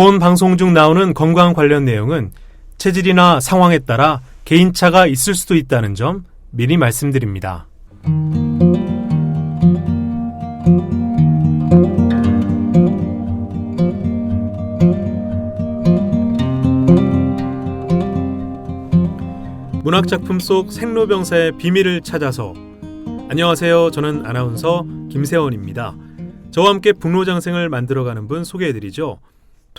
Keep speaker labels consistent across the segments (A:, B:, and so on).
A: 본 방송 중 나오는 건강 관련 내용은 체질이나 상황에 따라 개인차가 있을 수도 있다는 점 미리 말씀드립니다. 문학 작품 속 생로병사의 비밀을 찾아서 안녕하세요. 저는 아나운서 김세원입니다. 저와 함께 북로장생을 만들어가는 분 소개해드리죠.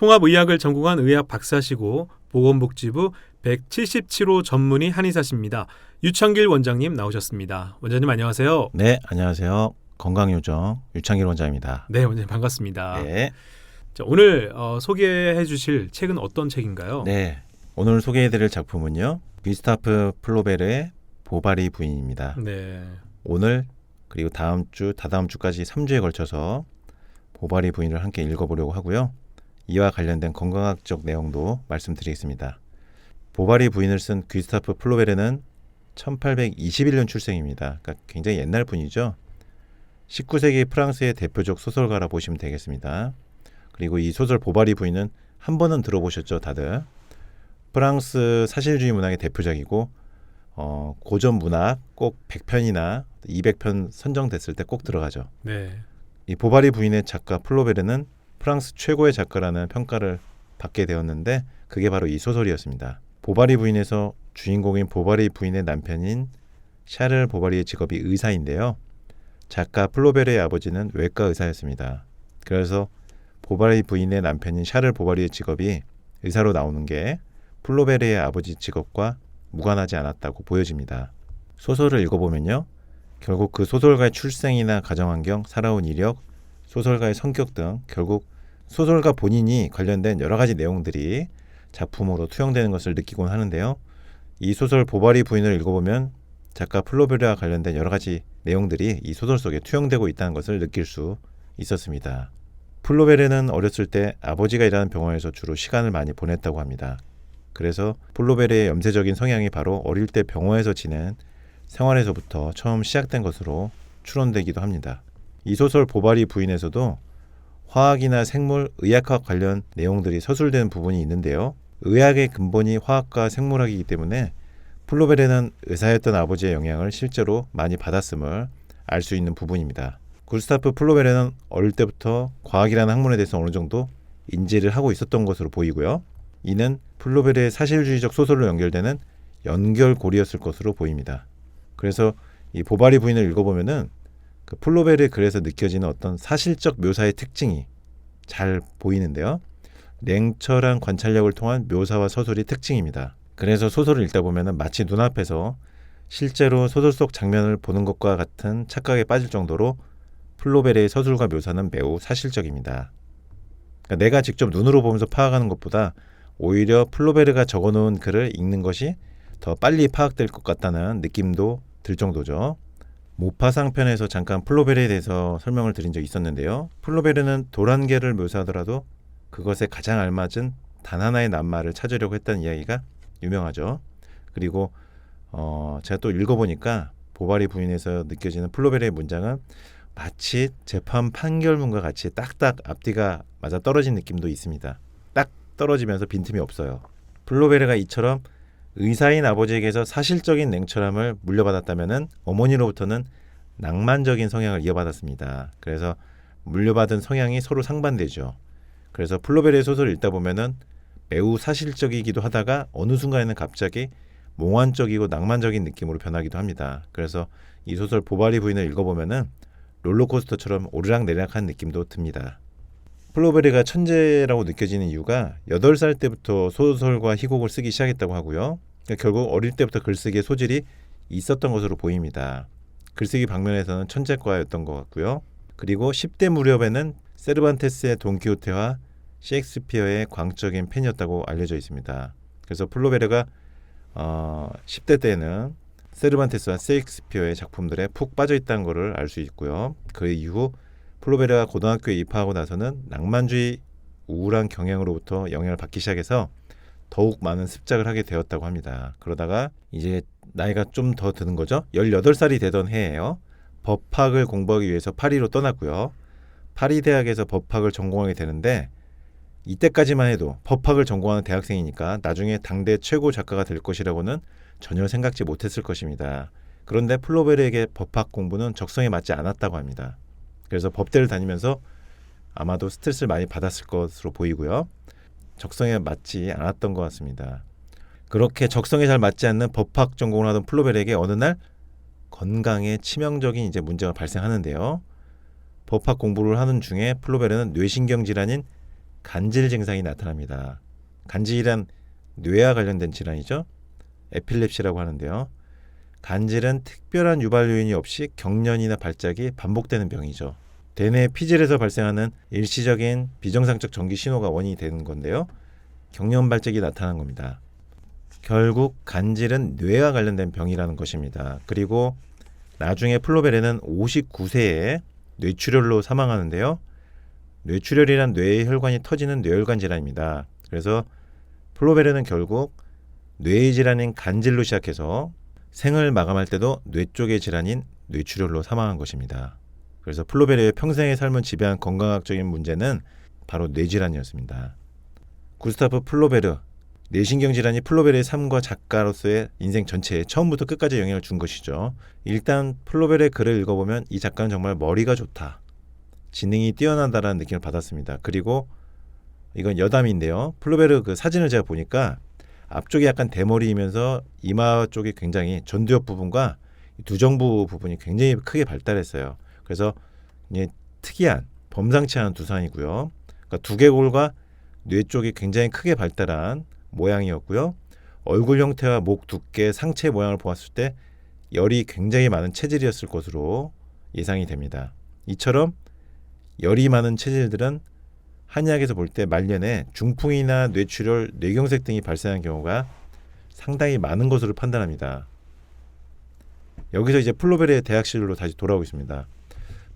A: 통합의학을 전공한 의학 박사시고 보건복지부 177호 전문의 한의사십니다. 유창길 원장님 나오셨습니다. 원장님 안녕하세요.
B: 네, 안녕하세요. 건강요정 유창길 원장입니다.
A: 네, 원장님 반갑습니다.
B: 네,
A: 자, 오늘 어, 소개해 주실 책은 어떤 책인가요?
B: 네. 오늘 소개해 드릴 작품은요. 비스타프 플로베르의 보바리 부인입니다.
A: 네.
B: 오늘 그리고 다음 주, 다다음 주까지 3주에 걸쳐서 보바리 부인을 함께 읽어보려고 하고요. 이와 관련된 건강학적 내용도 말씀드리겠습니다. 보바리 부인을 쓴 귀스타프 플로베르는 1821년 출생입니다. 그러니까 굉장히 옛날 분이죠. 19세기 프랑스의 대표적 소설가라 보시면 되겠습니다. 그리고 이 소설 보바리 부인은 한 번은 들어보셨죠, 다들. 프랑스 사실주의 문학의 대표작이고 어, 고전 문학 꼭 100편이나 200편 선정됐을 때 꼭 들어가죠.
A: 네.
B: 이 보바리 부인의 작가 플로베르는 프랑스 최고의 작가라는 평가를 받게 되었는데 그게 바로 이 소설이었습니다. 보바리 부인에서 주인공인 보바리 부인의 남편인 샤를 보바리의 직업이 의사인데요. 작가 플로베르의 아버지는 외과 의사였습니다. 그래서 보바리 부인의 남편인 샤를 보바리의 직업이 의사로 나오는 게 플로베르의 아버지 직업과 무관하지 않았다고 보여집니다. 소설을 읽어보면요. 결국 그 소설가의 출생이나 가정환경, 살아온 이력, 소설가의 성격 등 결국 소설가 본인이 관련된 여러 가지 내용들이 작품으로 투영되는 것을 느끼곤 하는데요. 이 소설 보바리 부인을 읽어보면 작가 플로베르와 관련된 여러 가지 내용들이 이 소설 속에 투영되고 있다는 것을 느낄 수 있었습니다. 플로베르는 어렸을 때 아버지가 일하는 병원에서 주로 시간을 많이 보냈다고 합니다. 그래서 플로베르의 염세적인 성향이 바로 어릴 때 병원에서 지낸 생활에서부터 처음 시작된 것으로 추론되기도 합니다. 이 소설 보바리 부인에서도 화학이나 생물, 의학학 관련 내용들이 서술되는 부분이 있는데요. 의학의 근본이 화학과 생물학이기 때문에 플로베르는 의사였던 아버지의 영향을 실제로 많이 받았음을 알 수 있는 부분입니다. 구스타프 플로베르는 어릴 때부터 과학이라는 학문에 대해서 어느 정도 인지를 하고 있었던 것으로 보이고요. 이는 플로베르의 사실주의적 소설로 연결되는 연결고리였을 것으로 보입니다. 그래서 이 보바리 부인을 읽어보면은 그 플로베르의 글에서 느껴지는 어떤 사실적 묘사의 특징이 잘 보이는데요. 냉철한 관찰력을 통한 묘사와 서술이 특징입니다. 그래서 소설을 읽다 보면은 마치 눈앞에서 실제로 소설 속 장면을 보는 것과 같은 착각에 빠질 정도로 플로베르의 서술과 묘사는 매우 사실적입니다. 그러니까 내가 직접 눈으로 보면서 파악하는 것보다 오히려 플로베르가 적어놓은 글을 읽는 것이 더 빨리 파악될 것 같다는 느낌도 들 정도죠. 모파상 편에서 잠깐 플로베르에 대해서 설명을 드린 적이 있었는데요. 플로베르는 도란계를 묘사하더라도 그것에 가장 알맞은 단 하나의 낱말을 찾으려고 했다는 이야기가 유명하죠. 그리고 어, 제가 또 읽어보니까 보바리 부인에서 느껴지는 플로베르의 문장은 마치 재판 판결문과 같이 딱딱 앞뒤가 맞아 떨어진 느낌도 있습니다. 딱 떨어지면서 빈틈이 없어요. 플로베르가 이처럼 의사인 아버지에게서 사실적인 냉철함을 물려받았다면은 어머니로부터는 낭만적인 성향을 이어받았습니다. 그래서 물려받은 성향이 서로 상반되죠. 그래서 플로베르의 소설을 읽다 보면은 매우 사실적이기도 하다가 어느 순간에는 갑자기 몽환적이고 낭만적인 느낌으로 변하기도 합니다. 그래서 이 소설 보바리 부인을 읽어보면은 롤러코스터처럼 오르락 내리락한 느낌도 듭니다. 플로베르가 천재라고 느껴지는 이유가 8살 때부터 소설과 희곡을 쓰기 시작했다고 하고요. 그러니까 결국 어릴 때부터 글쓰기의 소질이 있었던 것으로 보입니다. 글쓰기 방면에서는 천재과였던 것 같고요. 그리고 10대 무렵에는 세르반테스의 돈키호테와 셰익스피어의 광적인 팬이었다고 알려져 있습니다. 그래서 플로베르가 어, 10대 때는 세르반테스와 셰익스피어의 작품들에 푹 빠져 있다는 것을 알 수 있고요. 그 이후 플로베르가 고등학교에 입학하고 나서는 낭만주의 우울한 경향으로부터 영향을 받기 시작해서 더욱 많은 습작을 하게 되었다고 합니다. 그러다가 이제 나이가 좀 더 드는 거죠. 18살이 되던 해에요. 법학을 공부하기 위해서 파리로 떠났고요. 파리 대학에서 법학을 전공하게 되는데 이때까지만 해도 법학을 전공하는 대학생이니까 나중에 당대 최고 작가가 될 것이라고는 전혀 생각지 못했을 것입니다. 그런데 플로베르에게 법학 공부는 적성에 맞지 않았다고 합니다. 그래서 법대를 다니면서 아마도 스트레스를 많이 받았을 것으로 보이고요. 적성에 맞지 않았던 것 같습니다. 그렇게 적성에 잘 맞지 않는 법학 전공을 하던 플로베르에게 어느 날 건강에 치명적인 이제 문제가 발생하는데요. 법학 공부를 하는 중에 플로베르는 뇌신경 질환인 간질 증상이 나타납니다. 간질이란 뇌와 관련된 질환이죠. 에필lep시라고 하는데요. 간질은 특별한 유발 요인이 없이 경련이나 발작이 반복되는 병이죠. 대뇌 피질에서 발생하는 일시적인 비정상적 전기 신호가 원인이 되는 건데요. 경련 발작이 나타난 겁니다. 결국 간질은 뇌와 관련된 병이라는 것입니다. 그리고 나중에 플로베르는 59세에 뇌출혈로 사망하는데요. 뇌출혈이란 뇌의 혈관이 터지는 뇌혈관 질환입니다. 그래서 플로베르는 결국 뇌의 질환인 간질로 시작해서 생을 마감할 때도 뇌 쪽의 질환인 뇌출혈로 사망한 것입니다. 그래서 플로베르의 평생의 삶을 지배한 건강학적인 문제는 바로 뇌질환이었습니다. 구스타프 플로베르 뇌신경 질환이 플로베르의 삶과 작가로서의 인생 전체에 처음부터 끝까지 영향을 준 것이죠. 일단 플로베르의 글을 읽어보면 이 작가는 정말 머리가 좋다. 지능이 뛰어나다라는 느낌을 받았습니다. 그리고 이건 여담인데요. 플로베르 그 사진을 제가 보니까 앞쪽이 약간 대머리이면서 이마 쪽이 굉장히 전두엽 부분과 이 두정부 부분이 굉장히 크게 발달했어요. 그래서 이게 특이한 범상치 않은 두상이고요. 그러니까 두개골과 뇌 쪽이 굉장히 크게 발달한 모양이었고요. 얼굴 형태와 목 두께, 상체 모양을 보았을 때 열이 굉장히 많은 체질이었을 것으로 예상이 됩니다. 이처럼 열이 많은 체질들은 한의학에서 볼 때 말년에 중풍이나 뇌출혈, 뇌경색 등이 발생한 경우가 상당히 많은 것으로 판단합니다. 여기서 이제 플로베르의 대학실로 다시 돌아오겠습니다.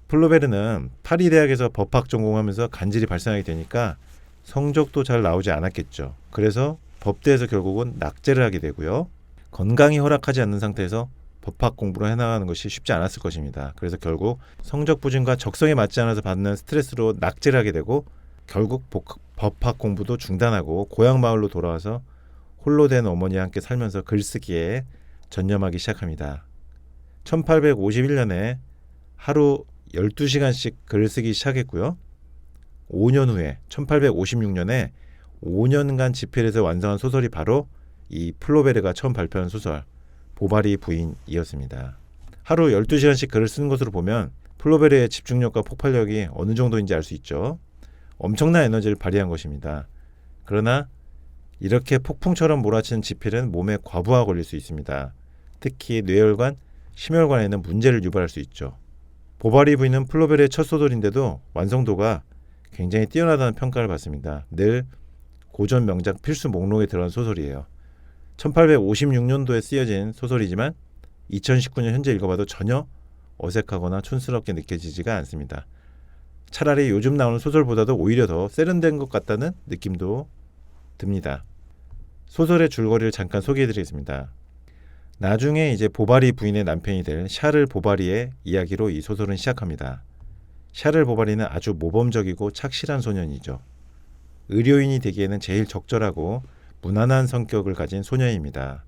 B: 플로베르는 파리 대학에서 법학 전공하면서 간질이 발생하게 되니까 성적도 잘 나오지 않았겠죠. 그래서 법대에서 결국은 낙제를 하게 되고요. 건강이 허락하지 않는 상태에서 법학 공부를 해나가는 것이 쉽지 않았을 것입니다. 그래서 결국 성적 부진과 적성에 맞지 않아서 받는 스트레스로 낙제를 하게 되고 결국 복- 법학 공부도 중단하고 고향 마을로 돌아와서 홀로 된 어머니와 함께 살면서 글쓰기에 전념하기 시작합니다. 1851년에 하루 12시간씩 글을 쓰기 시작했고요. 5년 후에 1856년에 5년간 집필해서 완성한 소설이 바로 이 플로베르가 처음 발표한 소설 보바리 부인이었습니다. 하루 12시간씩 글을 쓰는 것으로 보면 플로베르의 집중력과 폭발력이 어느 정도인지 알 수 있죠. 엄청난 에너지를 발휘한 것입니다. 그러나 이렇게 폭풍처럼 몰아치는 지필은 몸에 과부하가 걸릴 수 있습니다. 특히 뇌혈관, 심혈관에는 문제를 유발할 수 있죠. 보바리 부인은 플로베르의 첫 소설인데도 완성도가 굉장히 뛰어나다는 평가를 받습니다. 늘 고전 명작 필수 목록에 들어간 소설이에요. 1856년도에 쓰여진 소설이지만 2019년 현재 읽어봐도 전혀 어색하거나 촌스럽게 느껴지지가 않습니다. 차라리 요즘 나오는 소설보다도 오히려 더 세련된 것 같다는 느낌도 듭니다. 소설의 줄거리를 잠깐 소개해드리겠습니다. 나중에 이제 보바리 부인의 남편이 될 샤를 보바리의 이야기로 이 소설은 시작합니다. 샤를 보바리는 아주 모범적이고 착실한 소년이죠. 의료인이 되기에는 제일 적절하고 무난한 성격을 가진 소녀입니다.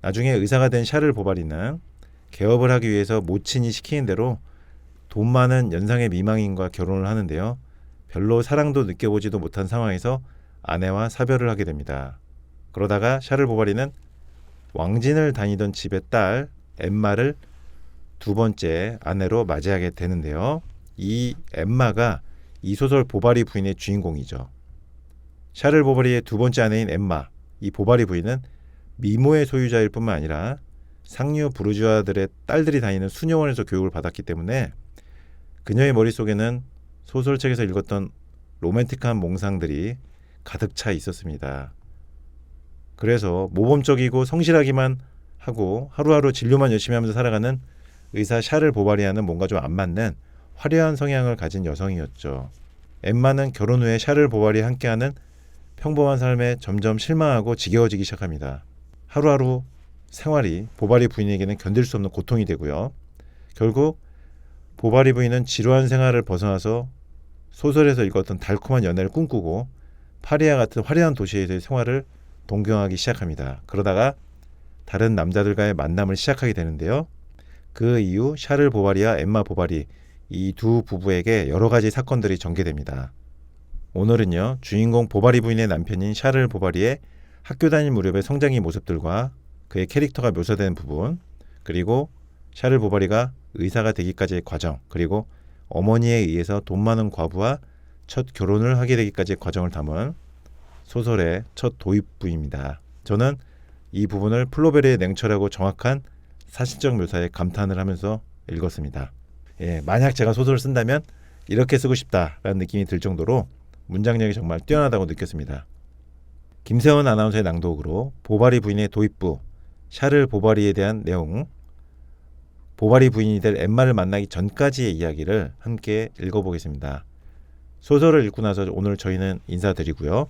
B: 나중에 의사가 된 샤를 보바리는 개업을 하기 위해서 모친이 시키는 대로 돈 많은 연상의 미망인과 결혼을 하는데요. 별로 사랑도 느껴보지도 못한 상황에서 아내와 사별을 하게 됩니다. 그러다가 샤를 보바리는 왕진을 다니던 집의 딸 엠마를 두 번째 아내로 맞이하게 되는데요. 이 엠마가 이 소설 보바리 부인의 주인공이죠. 샤를 보바리의 두 번째 아내인 엠마, 이 보바리 부인은 미모의 소유자일 뿐만 아니라 상류 부르주아들의 딸들이 다니는 수녀원에서 교육을 받았기 때문에 그녀의 머릿속에는 소설책에서 읽었던 로맨틱한 몽상들이 가득 차 있었습니다. 그래서 모범적이고 성실하기만 하고 하루하루 진료만 열심히 하면서 살아가는 의사 샤를 보바리아는 뭔가 좀 안 맞는 화려한 성향을 가진 여성이었죠. 엠마는 결혼 후에 샤를 보바리와 함께하는 평범한 삶에 점점 실망하고 지겨워지기 시작합니다. 하루하루 생활이 보바리 부인에게는 견딜 수 없는 고통이 되고요. 결국 보바리 부인은 지루한 생활을 벗어나서 소설에서 읽었던 달콤한 연애를 꿈꾸고 파리와 같은 화려한 도시에서의 생활을 동경하기 시작합니다. 그러다가 다른 남자들과의 만남을 시작하게 되는데요. 그 이후 샤를 보바리와 엠마 보바리 이 두 부부에게 여러 가지 사건들이 전개됩니다. 오늘은요 주인공 보바리 부인의 남편인 샤를 보바리의 학교 다닐 무렵의 성장기 모습들과 그의 캐릭터가 묘사되는 부분 그리고 샤를 보바리가 의사가 되기까지의 과정 그리고 어머니에 의해서 돈 많은 과부와 첫 결혼을 하게 되기까지의 과정을 담은 소설의 첫 도입부입니다. 저는 이 부분을 플로베르의 냉철하고 정확한 사실적 묘사에 감탄을 하면서 읽었습니다. 예, 만약 제가 소설을 쓴다면 이렇게 쓰고 싶다라는 느낌이 들 정도로 문장력이 정말 뛰어나다고 느꼈습니다. 김세원 아나운서의 낭독으로 보바리 부인의 도입부 샤를 보바리에 대한 내용 보바리 부인이 될 엠마를 만나기 전까지의 이야기를 함께 읽어보겠습니다. 소설을 읽고 나서 오늘 저희는 인사드리고요.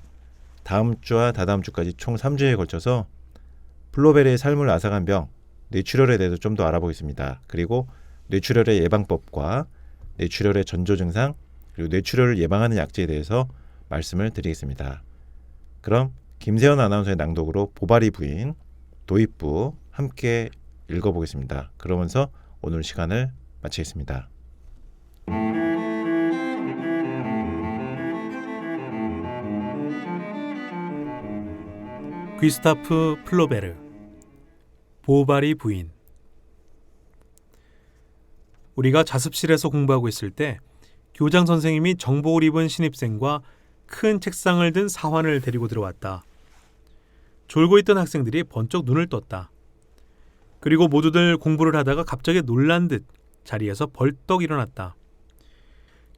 B: 다음 주와 다다음 주까지 총 3주에 걸쳐서 플로베르의 삶을 앗아간 병, 뇌출혈에 대해서 좀 더 알아보겠습니다. 그리고 뇌출혈의 예방법과 뇌출혈의 전조 증상, 그리고 뇌출혈을 예방하는 약제에 대해서 말씀을 드리겠습니다. 그럼 김세현 아나운서의 낭독으로 보바리 부인 도입부 함께 읽어보겠습니다. 그러면서 오늘 시간을 마치겠습니다.
A: 귀스타프 플로베르 보바리 부인 우리가 자습실에서 공부하고 있을 때 교장 선생님이 정복을 입은 신입생과 큰 책상을 든 사환을 데리고 들어왔다. 졸고 있던 학생들이 번쩍 눈을 떴다. 그리고 모두들 공부를 하다가 갑자기 놀란 듯 자리에서 벌떡 일어났다.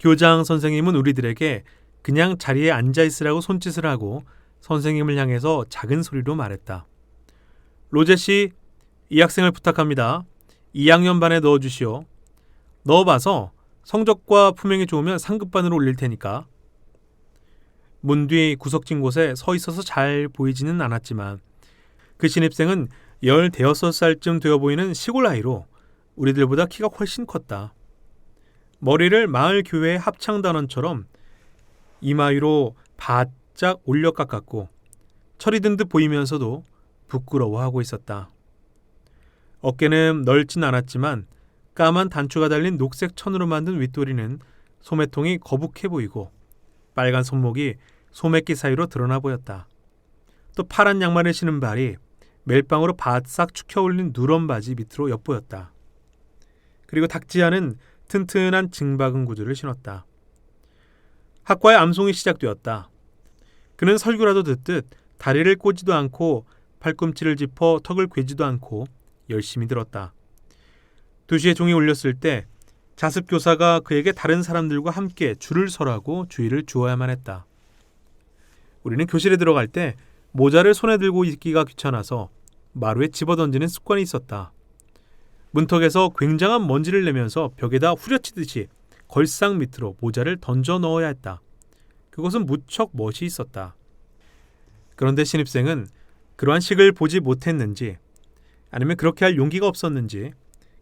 A: 교장 선생님은 우리들에게 그냥 자리에 앉아 있으라고 손짓을 하고 선생님을 향해서 작은 소리로 말했다. 로제 씨, 이 학생을 부탁합니다. 2학년 반에 넣어 주시오. 넣어봐서 성적과 품행이 좋으면 상급반으로 올릴 테니까. 문 뒤 구석진 곳에 서 있어서 잘 보이지는 않았지만 그 신입생은 15살쯤 되어 보이는 시골 아이로 우리들보다 키가 훨씬 컸다. 머리를 마을 교회 합창단원처럼 이마 위로 바짝 올려 깎았고 철이 든 듯 보이면서도 부끄러워하고 있었다. 어깨는 넓진 않았지만 까만 단추가 달린 녹색 천으로 만든 윗도리는 소매통이 거북해 보이고 빨간 손목이 소매끼 사이로 드러나 보였다. 또 파란 양말을 신은 발이 멜빵으로 바싹 축혀 올린 누런 바지 밑으로 엿보였다. 그리고 않은 튼튼한 증박은 구두를 신었다. 학과의 암송이 시작되었다. 그는 설교라도 듣듯 다리를 꼬지도 않고 팔꿈치를 짚어 턱을 괴지도 않고 열심히 들었다. 2시에 종이 울렸을 때 자습 교사가 그에게 다른 사람들과 함께 줄을 서라고 주의를 주어야만 했다. 우리는 교실에 들어갈 때 모자를 손에 들고 있기가 귀찮아서 마루에 집어던지는 습관이 있었다. 문턱에서 굉장한 먼지를 내면서 벽에다 후려치듯이 걸상 밑으로 모자를 던져 넣어야 했다. 그것은 무척 멋이 있었다. 그런데 신입생은 그러한 식을 보지 못했는지 아니면 그렇게 할 용기가 없었는지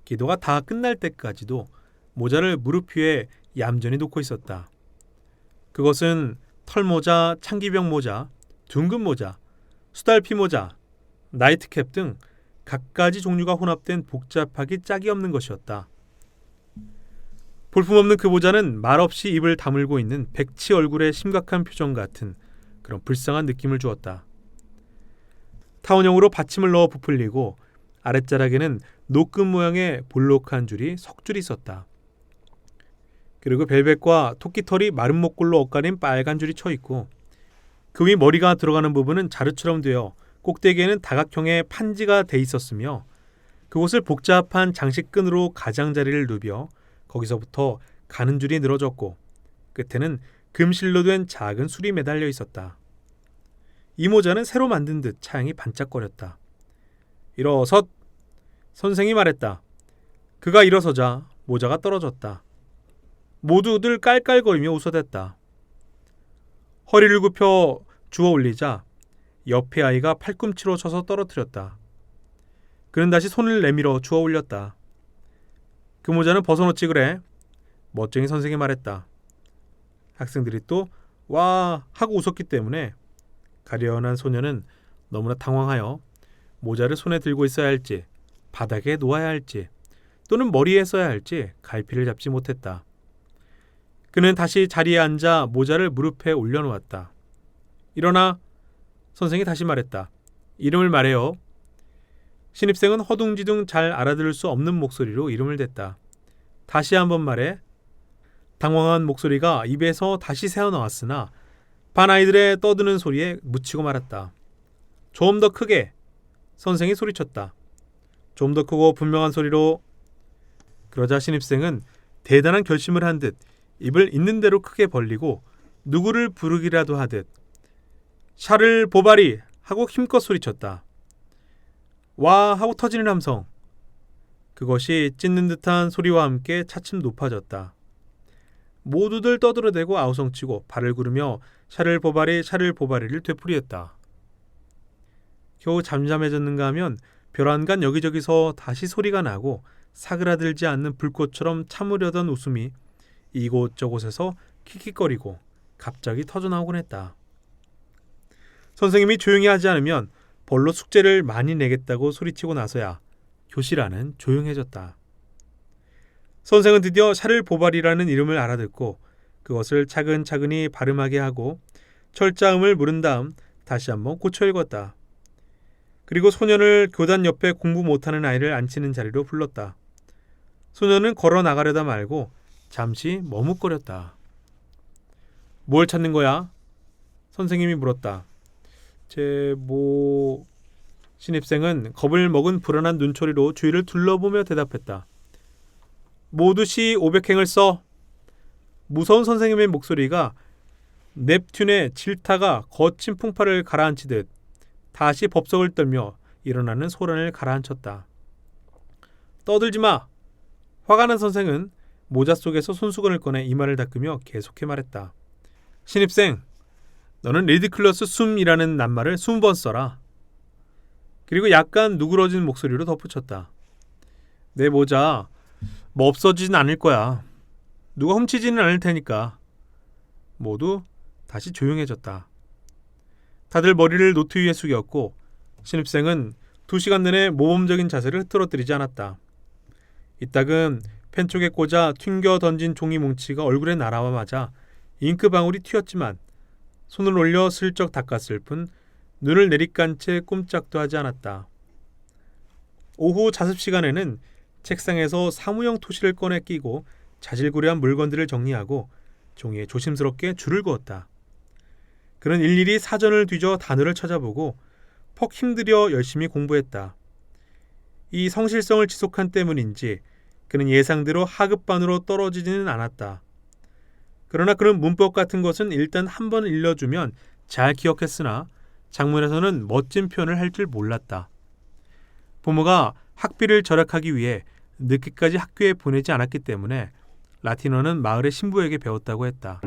A: 기도가 다 끝날 때까지도 모자를 무릎 위에 얌전히 놓고 있었다. 그것은 털모자, 창기병 모자, 둥근 모자, 수달피 모자, 나이트캡 등 갖가지 종류가 혼합된 복잡하기 짝이 없는 것이었다. 볼품없는 그 모자는 말없이 입을 다물고 있는 백치 얼굴의 심각한 표정 같은 그런 불쌍한 느낌을 주었다. 타원형으로 받침을 넣어 부풀리고 아랫자락에는 노끈 모양의 볼록한 줄이 석줄이 있었다. 그리고 벨벳과 토끼털이 마른 목골로 엇갈린 빨간 줄이 쳐 있고 그 위 머리가 들어가는 부분은 자루처럼 되어 꼭대기에는 다각형의 판지가 돼 있었으며 그곳을 복잡한 장식끈으로 가장자리를 누벼 거기서부터 가는 줄이 늘어졌고 끝에는 금실로 된 작은 술이 매달려 있었다. 이 모자는 새로 만든 듯 차양이 반짝거렸다. 일어섰! 선생이 말했다. 그가 일어서자 모자가 떨어졌다. 모두들 깔깔거리며 웃어댔다. 허리를 굽혀 주워 올리자 옆에 아이가 팔꿈치로 쳐서 떨어뜨렸다. 그는 다시 손을 내밀어 주워 올렸다. 그 모자는 벗어놓지 그래. 멋쟁이 선생이 말했다. 학생들이 또 와 하고 웃었기 때문에 가련한 소녀는 너무나 당황하여 모자를 손에 들고 있어야 할지 바닥에 놓아야 할지 또는 머리에 써야 할지 갈피를 잡지 못했다. 그는 다시 자리에 앉아 모자를 무릎에 올려놓았다. 일어나 선생이 다시 말했다. 이름을 말해요. 신입생은 허둥지둥 잘 알아들을 수 없는 목소리로 이름을 댔다. 다시 한번 말해. 당황한 목소리가 입에서 다시 새어나왔으나 반 아이들의 떠드는 소리에 묻히고 말았다. 좀 더 크게 선생이 소리쳤다. 좀 더 크고 분명한 소리로 그러자 신입생은 대단한 결심을 한 듯 입을 있는 대로 크게 벌리고 누구를 부르기라도 하듯 샤를 보바리 하고 힘껏 소리쳤다. 와 하고 터지는 함성. 그것이 찢는 듯한 소리와 함께 차츰 높아졌다. 모두들 떠들어대고 아우성치고 발을 구르며 샤를 보바리 샤를 보바리를 되풀이했다. 겨우 잠잠해졌는가 하면 벼란간 여기저기서 다시 소리가 나고 사그라들지 않는 불꽃처럼 참으려던 웃음이 이곳저곳에서 킥킥거리고 갑자기 터져나오곤 했다. 선생님이 조용히 하지 않으면 벌로 숙제를 많이 내겠다고 소리치고 나서야 교실 안은 조용해졌다. 선생은 드디어 샤를 보발이라는 이름을 알아듣고 그것을 차근차근히 발음하게 하고 철자음을 물은 다음 다시 한번 고쳐 읽었다. 그리고 소년을 교단 옆에 공부 못하는 아이를 앉히는 자리로 불렀다. 소년은 걸어 나가려다 말고 잠시 머뭇거렸다. 뭘 찾는 거야? 선생님이 물었다. 제 뭐... 신입생은 겁을 먹은 불안한 눈초리로 주위를 둘러보며 대답했다. 모두 시 500행을 써. 무서운 선생님의 목소리가 넵튠의 질타가 거친 풍파를 가라앉히듯 다시 법석을 떨며 일어나는 소란을 가라앉혔다. 떠들지 마. 화가 난 선생은 모자 속에서 손수건을 꺼내 이마를 닦으며 계속해 말했다. 신입생, 너는 리디클러스 숨이라는 낱말을 20번 써라. 그리고 약간 누그러진 목소리로 덧붙였다. 내 모자 뭐 없어지진 않을 거야. 누가 훔치지는 않을 테니까. 모두 다시 조용해졌다. 다들 머리를 노트 위에 숙였고 신입생은 두 시간 내내 모범적인 자세를 흐트러뜨리지 않았다. 이따금 펜 쪽에 꽂아 튕겨 던진 종이 뭉치가 얼굴에 날아와 맞아 잉크 방울이 튀었지만 손을 올려 슬쩍 닦았을 뿐 눈을 내리깐 채 꼼짝도 하지 않았다. 오후 자습 시간에는 책상에서 사무용 토시를 꺼내 끼고 자질구레한 물건들을 정리하고 종이에 조심스럽게 줄을 그었다. 그는 일일이 사전을 뒤져 단어를 찾아보고 퍽 힘들여 열심히 공부했다. 이 성실성을 지속한 때문인지 그는 예상대로 하급반으로 떨어지지는 않았다. 그러나 그런 문법 같은 것은 일단 한 번 일러주면 잘 기억했으나 작문에서는 멋진 표현을 할 줄 몰랐다. 부모가 학비를 절약하기 위해 늦게까지 학교에 보내지 않았기 때문에 라틴어는 마을의 신부에게 배웠다고 했다.